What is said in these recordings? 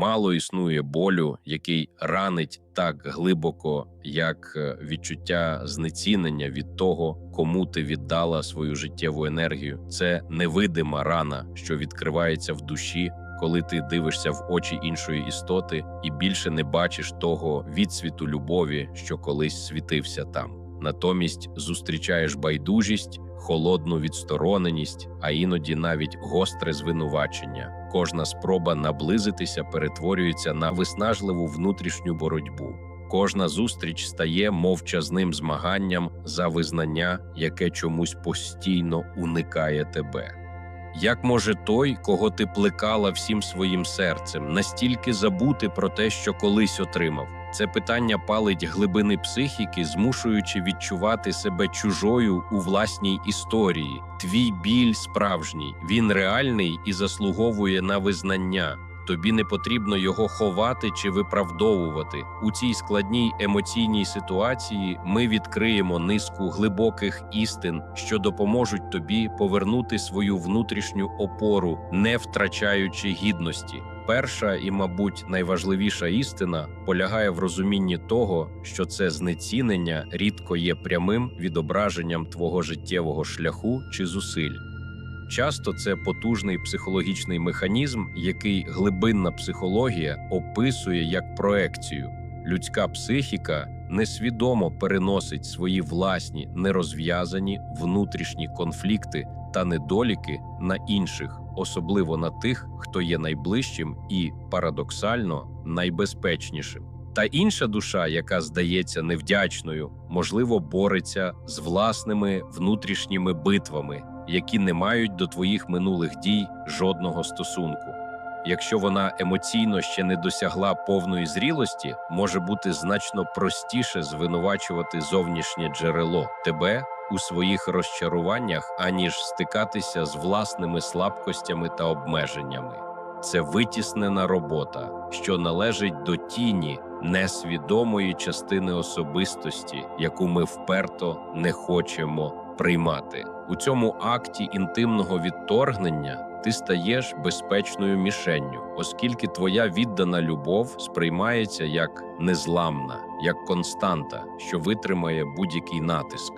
Мало існує болю, який ранить так глибоко, як е, відчуття знецінення від того, кому ти віддала свою життєву енергію. Це невидима рана, що відкривається в душі, коли ти дивишся в очі іншої істоти і більше не бачиш того відсвіту любові, що колись світився там. Натомість зустрічаєш байдужість, холодну відстороненість, а іноді навіть гостре звинувачення. Кожна спроба наблизитися перетворюється на виснажливу внутрішню боротьбу. Кожна зустріч стає мовчазним змаганням за визнання, яке чомусь постійно уникає тебе. Як може той, кого ти плекала всім своїм серцем, настільки забути про те, що колись отримав? Це питання палить глибини психіки, змушуючи відчувати себе чужою у власній історії. Твій біль справжній, він реальний і заслуговує на визнання. Тобі не потрібно його ховати чи виправдовувати. У цій складній емоційній ситуації ми відкриємо низку глибоких істин, що допоможуть тобі повернути свою внутрішню опору, не втрачаючи гідності. Перша і, мабуть, найважливіша істина полягає в розумінні того, що це знецінення рідко є прямим відображенням твого життєвого шляху чи зусиль. Часто це потужний психологічний механізм, який глибинна психологія описує як проекцію. Людська психіка несвідомо переносить свої власні нерозв'язані внутрішні конфлікти та недоліки на інших, особливо на тих, хто є найближчим і парадоксально найбезпечнішим. Та інша душа, яка здається невдячною, можливо, бореться з власними внутрішніми битвами, які не мають до твоїх минулих дій жодного стосунку. Якщо вона емоційно ще не досягла повної зрілості, може бути значно простіше звинувачувати зовнішнє джерело тебе у своїх розчаруваннях, аніж стикатися з власними слабкостями та обмеженнями. Це витіснена робота, що належить до тіні несвідомої частини особистості, яку ми вперто не хочемо приймати. У цьому акті інтимного відторгнення ти стаєш безпечною мішенню, оскільки твоя віддана любов сприймається як незламна, як константа, що витримає будь-який натиск.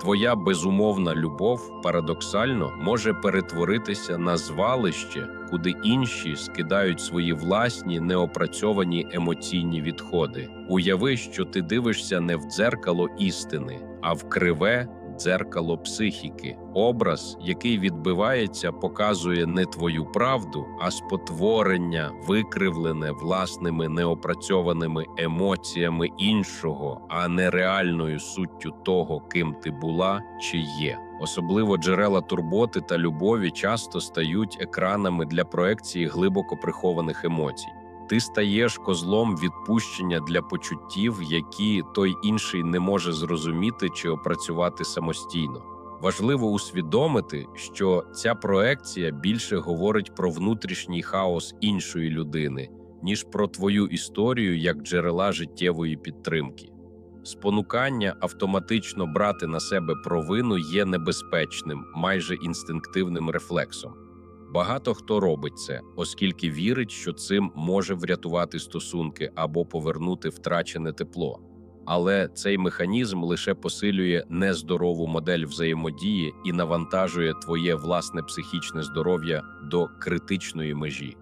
Твоя безумовна любов парадоксально може перетворитися на звалище, куди інші скидають свої власні неопрацьовані емоційні відходи. Уяви, що ти дивишся не в дзеркало істини, а в криве дзеркало психіки. Образ, який відбивається, показує не твою правду, а спотворення, викривлене власними неопрацьованими емоціями іншого, а не реальною суттю того, ким ти була чи є. Особливо джерела турботи та любові часто стають екранами для проекції глибоко прихованих емоцій. Ти стаєш козлом відпущення для почуттів, які той інший не може зрозуміти чи опрацювати самостійно. Важливо усвідомити, що ця проекція більше говорить про внутрішній хаос іншої людини, ніж про твою історію як джерела життєвої підтримки. Спонукання автоматично брати на себе провину є небезпечним, майже інстинктивним рефлексом. Багато хто робить це, оскільки вірить, що цим може врятувати стосунки або повернути втрачене тепло. Але цей механізм лише посилює нездорову модель взаємодії і навантажує твоє власне психічне здоров'я до критичної межі.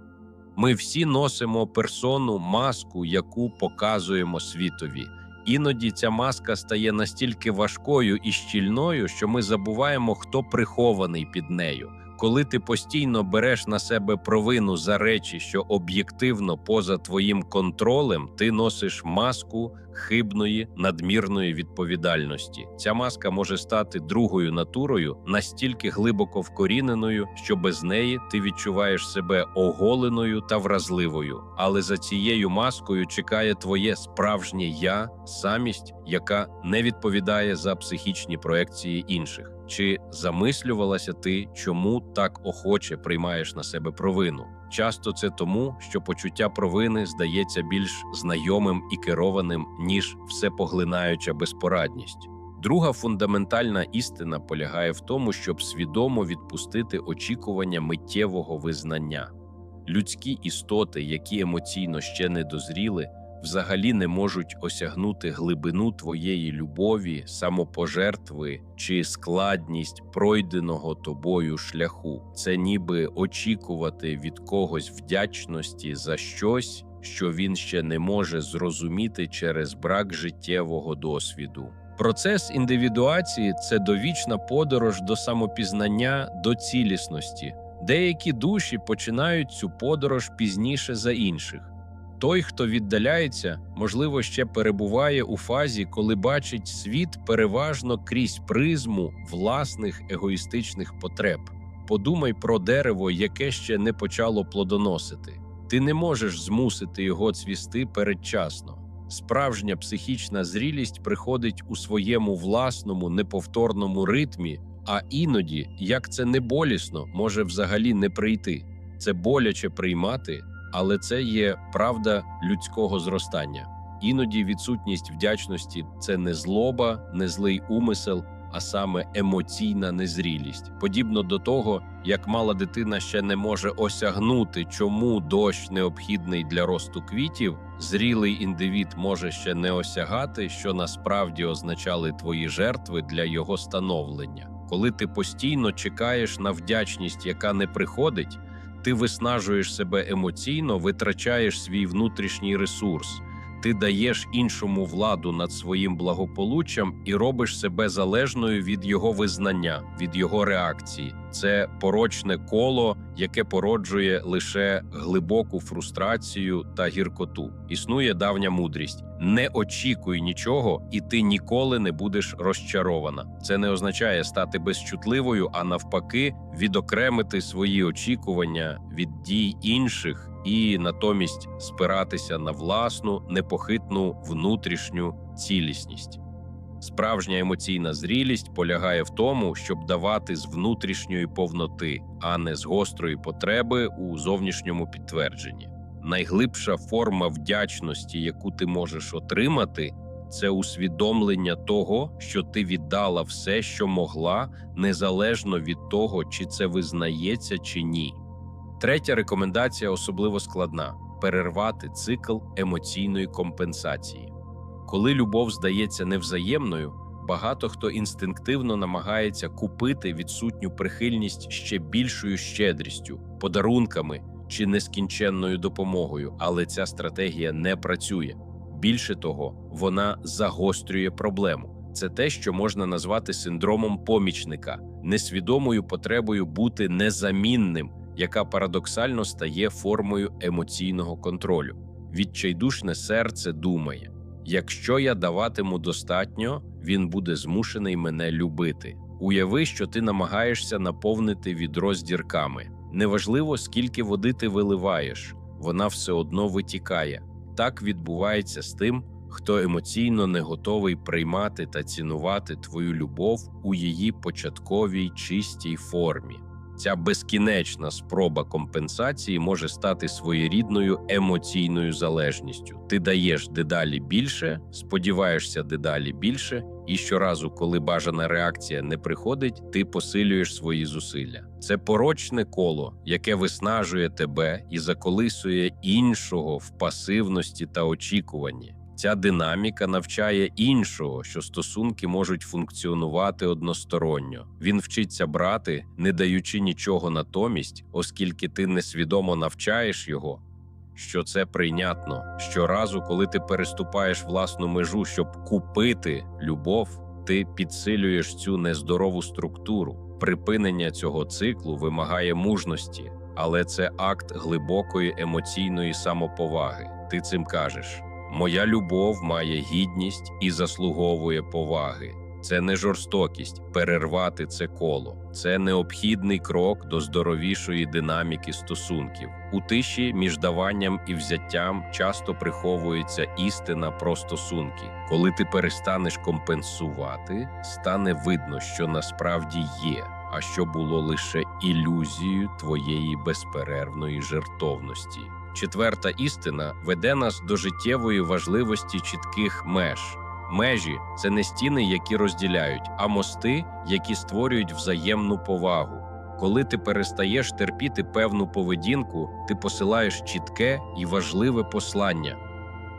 Ми всі носимо персону, маску, яку показуємо світові. Іноді ця маска стає настільки важкою і щільною, що ми забуваємо, хто прихований під нею. Коли ти постійно береш на себе провину за речі, що об'єктивно поза твоїм контролем, ти носиш маску хибної надмірної відповідальності. Ця маска може стати другою натурою настільки глибоко вкоріненою, що без неї ти відчуваєш себе оголеною та вразливою. Але за цією маскою чекає твоє справжнє я, самість, яка не відповідає за психічні проекції інших. Чи замислювалася ти, чому так охоче приймаєш на себе провину? Часто це тому, що почуття провини здається більш знайомим і керованим, ніж всепоглинаюча безпорадність. Друга фундаментальна істина полягає в тому, щоб свідомо відпустити очікування миттєвого визнання. Людські істоти, які емоційно ще не дозріли, взагалі не можуть осягнути глибину твоєї любові, самопожертви чи складність пройденого тобою шляху. Це ніби очікувати від когось вдячності за щось, що він ще не може зрозуміти через брак життєвого досвіду. Процес індивідуації це довічна подорож до самопізнання, до цілісності. Деякі душі починають цю подорож пізніше за інших. Той, хто віддаляється, можливо, ще перебуває у фазі, коли бачить світ переважно крізь призму власних егоїстичних потреб. Подумай про дерево, яке ще не почало плодоносити. Ти не можеш змусити його цвісти передчасно. Справжня психічна зрілість приходить у своєму власному неповторному ритмі, а іноді, як це не болісно, може взагалі не прийти. Це боляче приймати, але це є правда людського зростання. Іноді відсутність вдячності це не злоба, не злий умисел, а саме емоційна незрілість. Подібно до того, як мала дитина ще не може осягнути, чому дощ необхідний для росту квітів, зрілий індивід може ще не осягати, що насправді означали твої жертви для його становлення. Коли ти постійно чекаєш на вдячність, яка не приходить, ти виснажуєш себе емоційно, витрачаєш свій внутрішній ресурс. Ти даєш іншому владу над своїм благополуччям і робиш себе залежною від його визнання, від його реакції. Це порочне коло, яке породжує лише глибоку фрустрацію та гіркоту. Існує давня мудрість: не очікуй нічого, і ти ніколи не будеш розчарована. Це не означає стати безчутливою, а навпаки, відокремити свої очікування від дій інших і натомість спиратися на власну непохитну внутрішню цілісність. Справжня емоційна зрілість полягає в тому, щоб давати з внутрішньої повноти, а не з гострої потреби у зовнішньому підтвердженні. Найглибша форма вдячності, яку ти можеш отримати, це усвідомлення того, що ти віддала все, що могла, незалежно від того, чи це визнається чи ні. Третя рекомендація особливо складна перервати цикл емоційної компенсації. Коли любов здається невзаємною, багато хто інстинктивно намагається купити відсутню прихильність ще більшою щедрістю, подарунками чи нескінченною допомогою, але ця стратегія не працює. Більше того, вона загострює проблему. Це те, що можна назвати синдромом помічника, несвідомою потребою бути незамінним, яка парадоксально стає формою емоційного контролю. Відчайдушне серце думає: якщо я даватиму достатньо, він буде змушений мене любити. Уяви, що ти намагаєшся наповнити відро з дірками. Неважливо, скільки води ти виливаєш, вона все одно витікає. Так відбувається з тим, хто емоційно не готовий приймати та цінувати твою любов у її початковій чистій формі. Ця безкінечна спроба компенсації може стати своєрідною емоційною залежністю. Ти даєш дедалі більше, сподіваєшся дедалі більше, і щоразу, коли бажана реакція не приходить, ти посилюєш свої зусилля. Це порочне коло, яке виснажує тебе і заколисує іншого в пасивності та очікуванні. Ця динаміка навчає іншого, що стосунки можуть функціонувати односторонньо. Він вчиться брати, не даючи нічого натомість, оскільки ти несвідомо навчаєш його. Що це прийнятно щоразу, коли ти переступаєш власну межу, щоб купити любов, ти підсилюєш цю нездорову структуру. Припинення цього циклу вимагає мужності, але це акт глибокої емоційної самоповаги. Ти цим кажеш. Моя любов має гідність і заслуговує поваги. Це не жорстокість перервати це коло. Це необхідний крок до здоровішої динаміки стосунків. У тиші між даванням і взяттям часто приховується істина про стосунки. Коли ти перестанеш компенсувати, стане видно, що насправді є, а що було лише ілюзією твоєї безперервної жертовності. Четверта істина веде нас до життєвої важливості чітких меж. Межі це не стіни, які розділяють, а мости, які створюють взаємну повагу. Коли ти перестаєш терпіти певну поведінку, ти посилаєш чітке і важливе послання.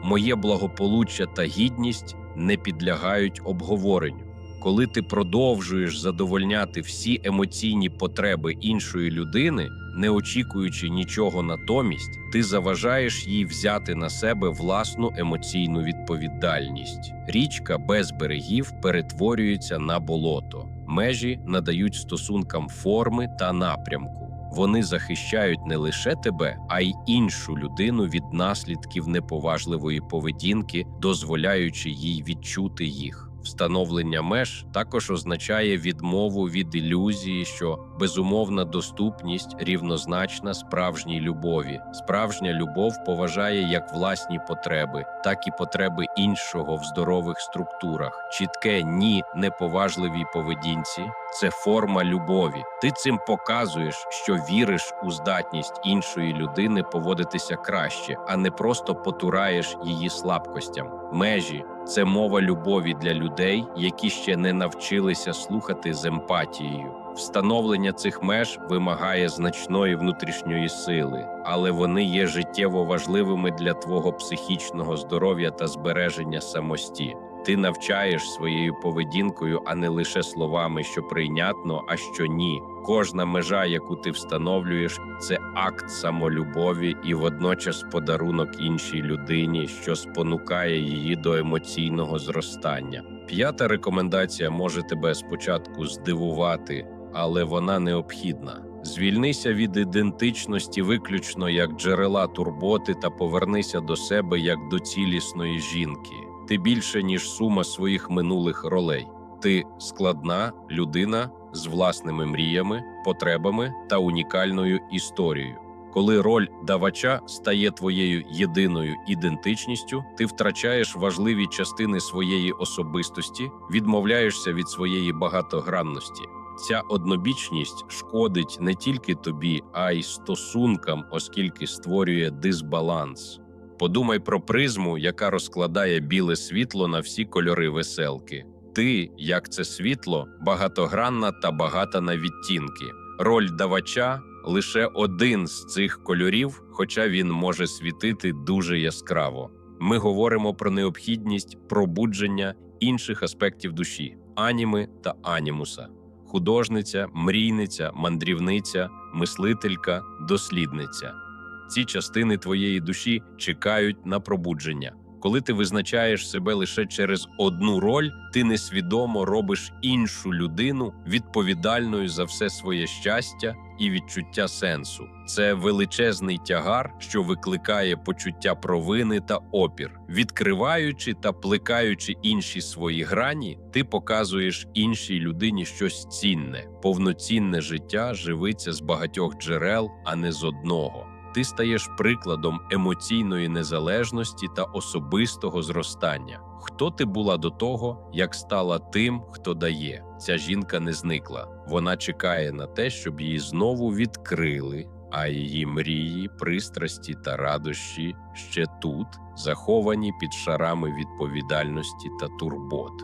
Моє благополуччя та гідність не підлягають обговоренню. Коли ти продовжуєш задовольняти всі емоційні потреби іншої людини, не очікуючи нічого натомість, ти заважаєш їй взяти на себе власну емоційну відповідальність. Річка без берегів перетворюється на болото. Межі надають стосункам форми та напрямку. Вони захищають не лише тебе, а й іншу людину від наслідків неповажливої поведінки, дозволяючи їй відчути їх. Встановлення меж також означає відмову від ілюзії, що безумовна доступність рівнозначна справжній любові. Справжня любов поважає як власні потреби, так і потреби іншого в здорових структурах. Чітке ні неповажливій поведінці це форма любові. Ти цим показуєш, що віриш у здатність іншої людини поводитися краще, а не просто потураєш її слабкостям. Межі це мова любові для людей, які ще не навчилися слухати з емпатією. Встановлення цих меж вимагає значної внутрішньої сили, але вони є життєво важливими для твого психічного здоров'я та збереження самості. Ти навчаєш своєю поведінкою, а не лише словами, що прийнятно, а що ні. Кожна межа, яку ти встановлюєш, це акт самолюбові і водночас подарунок іншій людині, що спонукає її до емоційного зростання. П'ята рекомендація може тебе спочатку здивувати, але вона необхідна. Звільнися від ідентичності виключно як джерела турботи та повернися до себе як до цілісної жінки. Ти більше ніж сума своїх минулих ролей. Ти складна людина з власними мріями, потребами та унікальною історією. Коли роль давача стає твоєю єдиною ідентичністю, ти втрачаєш важливі частини своєї особистості, відмовляєшся від своєї багатогранності. Ця однобічність шкодить не тільки тобі, а й стосункам, оскільки створює дисбаланс. Подумай про призму, яка розкладає біле світло на всі кольори веселки. Ти, як це світло, багатогранна та багата на відтінки. Роль давача лише один з цих кольорів, хоча він може світити дуже яскраво. Ми говоримо про необхідність пробудження інших аспектів душі аніми та анімуса, художниця, мрійниця, мандрівниця, мислителька, дослідниця. Ці частини твоєї душі чекають на пробудження. Коли ти визначаєш себе лише через одну роль, ти несвідомо робиш іншу людину відповідальною за все своє щастя і відчуття сенсу. Це величезний тягар, що викликає почуття провини та опір. Відкриваючи та плекаючи інші свої грані, ти показуєш іншій людині щось цінне. Повноцінне життя живиться з багатьох джерел, а не з одного ти стаєш прикладом емоційної незалежності та особистого зростання. Хто ти була до того, як стала тим, хто дає? Ця жінка не зникла. Вона чекає на те, щоб її знову відкрили. А її мрії, пристрасті та радощі ще тут, заховані під шарами відповідальності та турбот.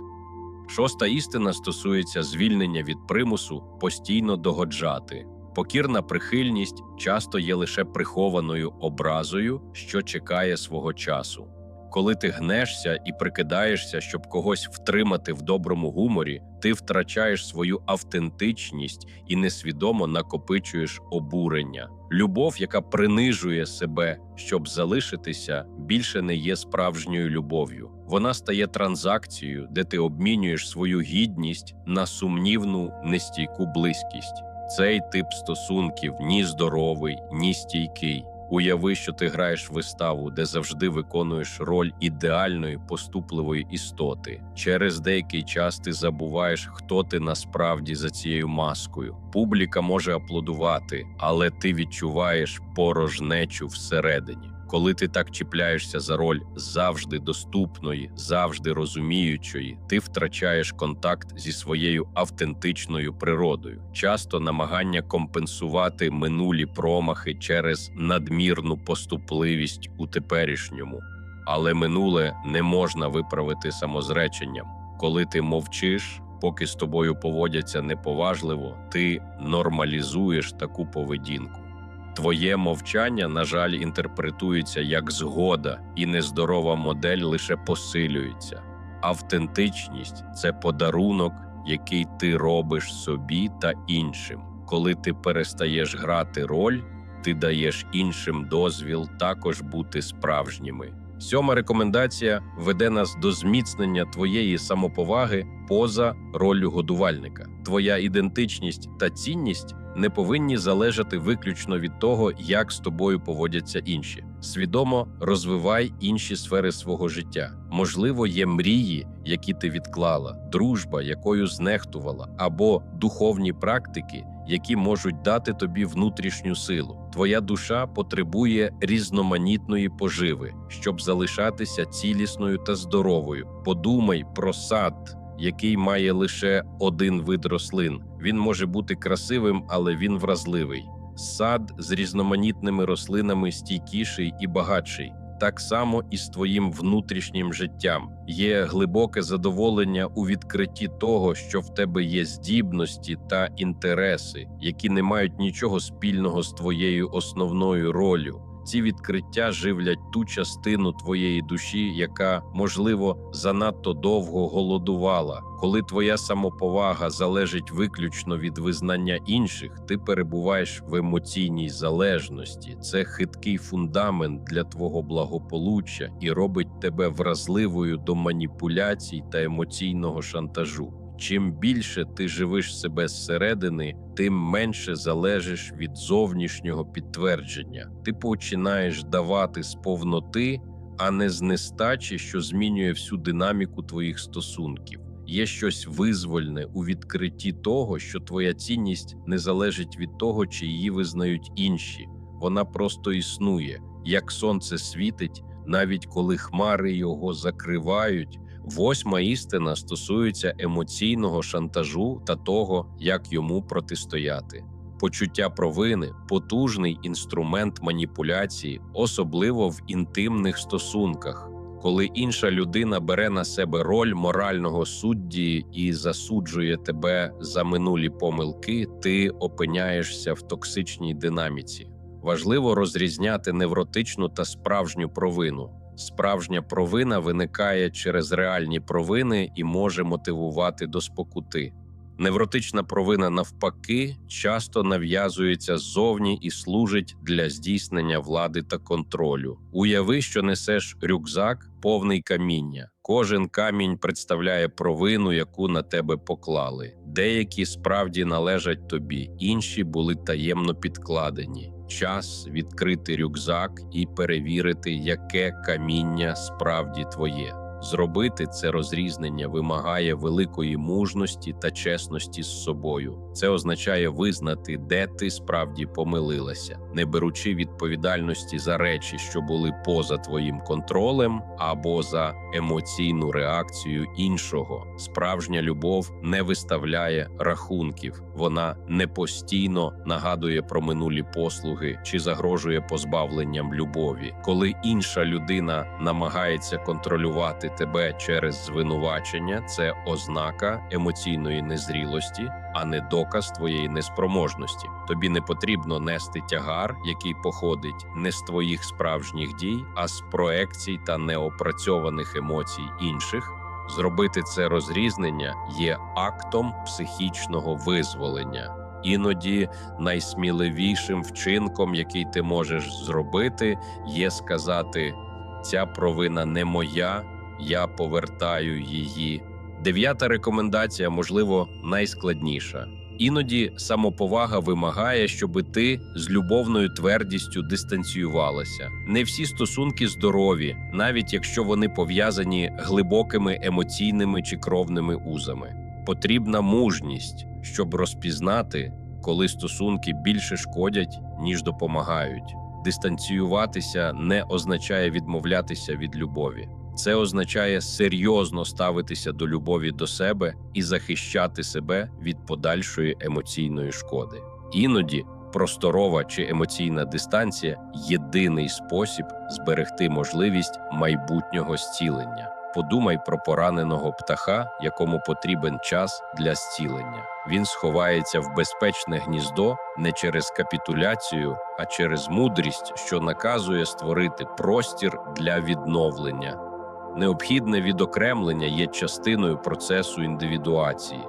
Шоста істина стосується звільнення від примусу постійно догоджати. Покірна прихильність часто є лише прихованою образою, що чекає свого часу. Коли ти гнешся і прикидаєшся, щоб когось втримати в доброму гуморі, ти втрачаєш свою автентичність і несвідомо накопичуєш обурення. Любов, яка принижує себе, щоб залишитися, більше не є справжньою любов'ю. Вона стає транзакцією, де ти обмінюєш свою гідність на сумнівну нестійку близькість. Цей тип стосунків ні здоровий, ні стійкий. Уяви, що ти граєш виставу, де завжди виконуєш роль ідеальної поступливої істоти. Через деякий час ти забуваєш, хто ти насправді за цією маскою. Публіка може аплодувати, але ти відчуваєш порожнечу всередині. Коли ти так чіпляєшся за роль завжди доступної, завжди розуміючої, ти втрачаєш контакт зі своєю автентичною природою, часто намагання компенсувати минулі промахи через надмірну поступливість у теперішньому. Але минуле не можна виправити самозреченням. Коли ти мовчиш, поки з тобою поводяться неповажливо, ти нормалізуєш таку поведінку. Твоє мовчання, на жаль, інтерпретується як згода, і нездорова модель лише посилюється. Автентичність це подарунок, який ти робиш собі та іншим. Коли ти перестаєш грати роль, ти даєш іншим дозвіл також бути справжніми. Сьома рекомендація веде нас до зміцнення твоєї самоповаги поза роллю годувальника. Твоя ідентичність та цінність не повинні залежати виключно від того, як з тобою поводяться інші. Свідомо розвивай інші сфери свого життя. Можливо, є мрії, які ти відклала, дружба, якою знехтувала, або духовні практики, які можуть дати тобі внутрішню силу. Твоя душа потребує різноманітної поживи, щоб залишатися цілісною та здоровою. Подумай про сад, який має лише один вид рослин. Він може бути красивим, але він вразливий. Сад з різноманітними рослинами стійкіший і багатший. Так само і з твоїм внутрішнім життям є глибоке задоволення у відкритті того, що в тебе є здібності та інтереси, які не мають нічого спільного з твоєю основною ролью. Ці відкриття живлять ту частину твоєї душі, яка, можливо, занадто довго голодувала. Коли твоя самоповага залежить виключно від визнання інших, ти перебуваєш в емоційній залежності. Це хиткий фундамент для твого благополуччя і робить тебе вразливою до маніпуляцій та емоційного шантажу. Чим більше ти живиш себе зсередини, тим менше залежиш від зовнішнього підтвердження. Ти починаєш давати з повноти, а не з нестачі, що змінює всю динаміку твоїх стосунків. Є щось визвольне у відкритті того, що твоя цінність не залежить від того, чи її визнають інші. Вона просто існує, як сонце світить, навіть коли хмари його закривають. Восьма істина стосується емоційного шантажу та того, як йому протистояти. Почуття провини потужний інструмент маніпуляції, особливо в інтимних стосунках. Коли інша людина бере на себе роль морального судді і засуджує тебе за минулі помилки, ти опиняєшся в токсичній динаміці. Важливо розрізняти невротичну та справжню провину. Справжня провина виникає через реальні провини і може мотивувати до спокути. Невротична провина, навпаки, часто нав'язується ззовні і служить для здійснення влади та контролю. Уяви, що несеш рюкзак, повний каміння. Кожен камінь представляє провину, яку на тебе поклали. Деякі справді належать тобі, інші були таємно підкладені. Час відкрити рюкзак і перевірити, яке каміння справді твоє. Зробити це розрізнення вимагає великої мужності та чесності з собою. Це означає визнати, де ти справді помилилася, не беручи відповідальності за речі, що були поза твоїм контролем, або за емоційну реакцію іншого. Справжня любов не виставляє рахунків, вона не постійно нагадує про минулі послуги чи загрожує позбавленням любові. Коли інша людина намагається контролювати тебе через звинувачення, це ознака емоційної незрілості, а не доказ твоєї неспроможності. Тобі не потрібно нести тягар, який походить не з твоїх справжніх дій, а з проекцій та неопрацьованих емоцій інших. Зробити це розрізнення є актом психічного визволення. Іноді найсміливішим вчинком, який ти можеш зробити, є сказати: ця провина не моя, я повертаю її. Дев'ята рекомендація, можливо, найскладніша. Іноді самоповага вимагає, щоби ти з любовною твердістю дистанціювалася. Не всі стосунки здорові, навіть якщо вони пов'язані глибокими емоційними чи кровними узами. Потрібна мужність, щоб розпізнати, коли стосунки більше шкодять, ніж допомагають. Дистанціюватися не означає відмовлятися від любові. Це означає серйозно ставитися до любові до себе і захищати себе від подальшої емоційної шкоди. Іноді просторова чи емоційна дистанція єдиний спосіб зберегти можливість майбутнього зцілення. Подумай про пораненого птаха, якому потрібен час для зцілення. Він сховається в безпечне гніздо не через капітуляцію, а через мудрість, що наказує створити простір для відновлення. Необхідне відокремлення є частиною процесу індивідуації.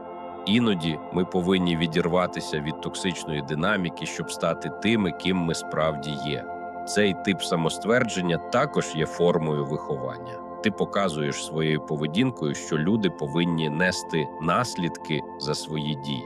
Іноді ми повинні відірватися від токсичної динаміки, щоб стати тими, ким ми справді є. Цей тип самоствердження також є формою виховання. Ти показуєш своєю поведінкою, що люди повинні нести наслідки за свої дії.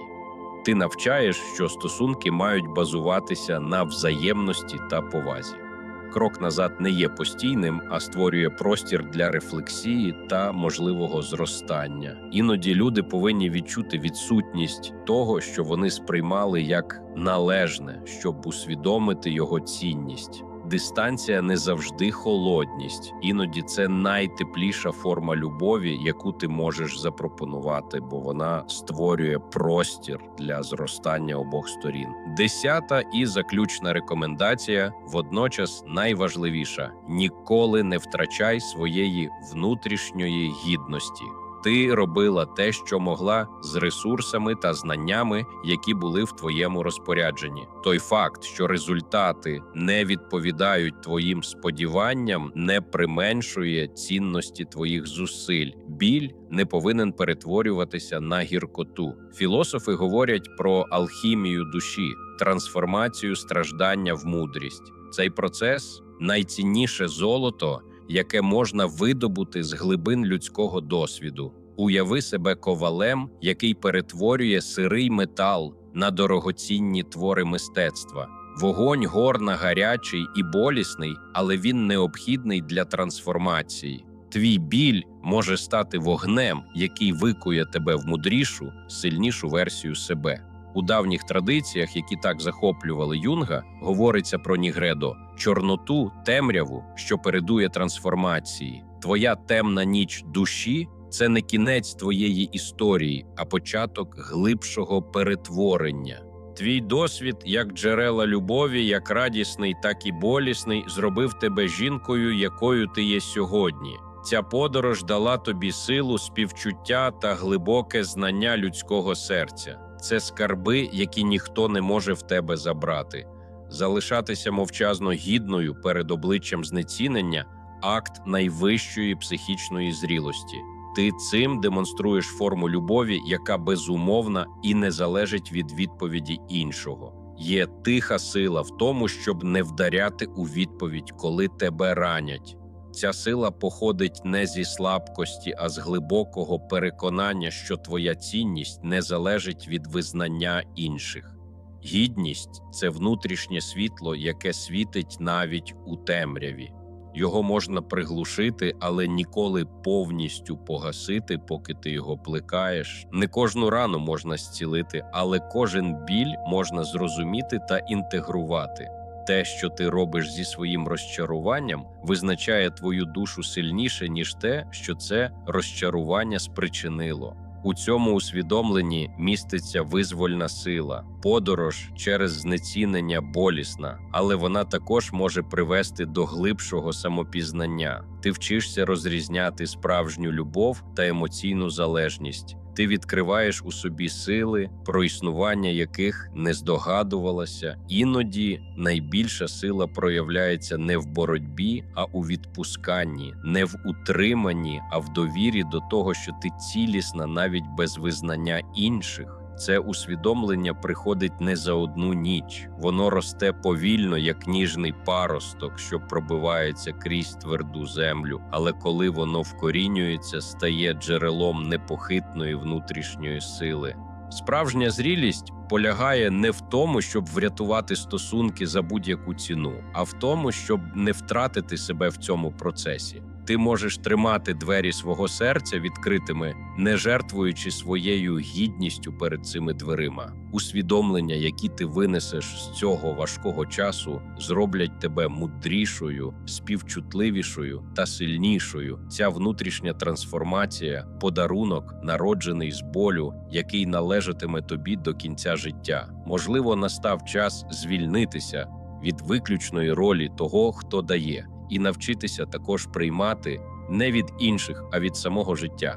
Ти навчаєш, що стосунки мають базуватися на взаємності та повазі. Крок назад не є постійним, а створює простір для рефлексії та можливого зростання. Іноді люди повинні відчути відсутність того, що вони сприймали як належне, щоб усвідомити його цінність. Дистанція не завжди холодність, іноді це найтепліша форма любові, яку ти можеш запропонувати, бо вона створює простір для зростання обох сторін. Десята і заключна рекомендація, водночас найважливіша: ніколи не втрачай своєї внутрішньої гідності. Ти робила те, що могла, з ресурсами та знаннями, які були в твоєму розпорядженні. Той факт, що результати не відповідають твоїм сподіванням, не применшує цінності твоїх зусиль. Біль не повинен перетворюватися на гіркоту. Філософи говорять про алхімію душі, трансформацію страждання в мудрість. Цей процес найцінніше золото яке можна видобути з глибин людського досвіду. Уяви себе ковалем, який перетворює сирий метал на дорогоцінні твори мистецтва. Вогонь горна гарячий і болісний, але він необхідний для трансформації. Твій біль може стати вогнем, який викує тебе в мудрішу, сильнішу версію себе. У давніх традиціях, які так захоплювали юнга, говориться про Нігредо чорноту, темряву, що передує трансформації. Твоя темна ніч душі це не кінець твоєї історії, а початок глибшого перетворення. Твій досвід, як джерела любові, як радісний, так і болісний, зробив тебе жінкою, якою ти є сьогодні. Ця подорож дала тобі силу, співчуття та глибоке знання людського серця. Це скарби, які ніхто не може в тебе забрати. Залишатися мовчазно гідною перед обличчям знецінення акт найвищої психічної зрілості. Ти цим демонструєш форму любові, яка безумовна і не залежить від відповіді іншого. Є тиха сила в тому, щоб не вдаряти у відповідь, коли тебе ранять. Ця сила походить не зі слабкості, а з глибокого переконання, що твоя цінність не залежить від визнання інших. Гідність це внутрішнє світло, яке світить навіть у темряві. Його можна приглушити, але ніколи повністю погасити, поки ти його плекаєш. Не кожну рану можна зцілити, але кожен біль можна зрозуміти та інтегрувати. Те, що ти робиш зі своїм розчаруванням, визначає твою душу сильніше, ніж те, що це розчарування спричинило. У цьому усвідомленні міститься визвольна сила, подорож через знецінення болісна, але вона також може привести до глибшого самопізнання. Ти вчишся розрізняти справжню любов та емоційну залежність. Ти відкриваєш у собі сили, про існування яких не здогадувалася. Іноді найбільша сила проявляється не в боротьбі, а у відпусканні, не в утриманні, а в довірі до того, що ти цілісна навіть без визнання інших. Це усвідомлення приходить не за одну ніч, воно росте повільно, як ніжний паросток, що пробивається крізь тверду землю. Але коли воно вкорінюється, стає джерелом непохитної внутрішньої сили. Справжня зрілість полягає не в тому, щоб врятувати стосунки за будь-яку ціну, а в тому, щоб не втратити себе в цьому процесі. Ти можеш тримати двері свого серця відкритими, не жертвуючи своєю гідністю перед цими дверима. Усвідомлення, які ти винесеш з цього важкого часу, зроблять тебе мудрішою, співчутливішою та сильнішою. Ця внутрішня трансформація подарунок, народжений з болю, який належатиме тобі до кінця життя. Можливо, настав час звільнитися від виключної ролі того, хто дає і навчитися також приймати не від інших, а від самого життя.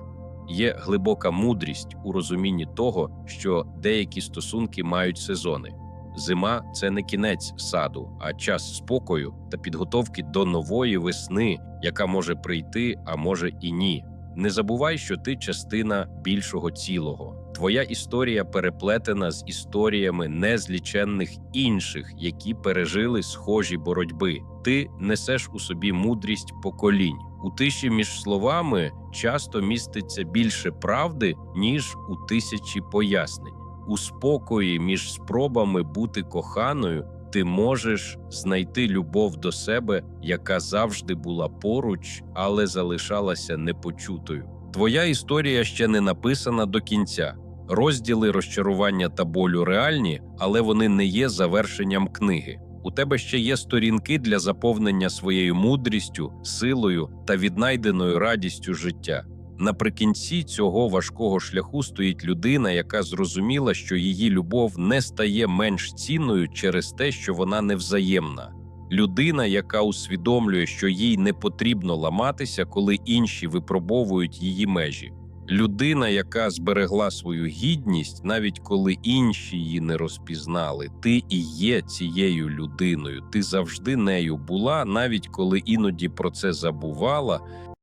Є глибока мудрість у розумінні того, що деякі стосунки мають сезони. Зима це не кінець саду, а час спокою та підготовки до нової весни, яка може прийти, а може і ні. Не забувай, що ти частина більшого цілого. Твоя історія переплетена з історіями незліченних інших, які пережили схожі боротьби. Ти несеш у собі мудрість поколінь. У тиші між словами часто міститься більше правди, ніж у тисячі пояснень. У спокої між спробами бути коханою ти можеш знайти любов до себе, яка завжди була поруч, але залишалася непочутою. Твоя історія ще не написана до кінця. Розділи розчарування та болю реальні, але вони не є завершенням книги. У тебе ще є сторінки для заповнення своєю мудрістю, силою та віднайденою радістю життя. Наприкінці цього важкого шляху стоїть людина, яка зрозуміла, що її любов не стає менш цінною через те, що вона невзаємна. Людина, яка усвідомлює, що їй не потрібно ламатися, коли інші випробовують її межі. Людина, яка зберегла свою гідність, навіть коли інші її не розпізнали. Ти і є цією людиною. Ти завжди нею була, навіть коли іноді про це забувала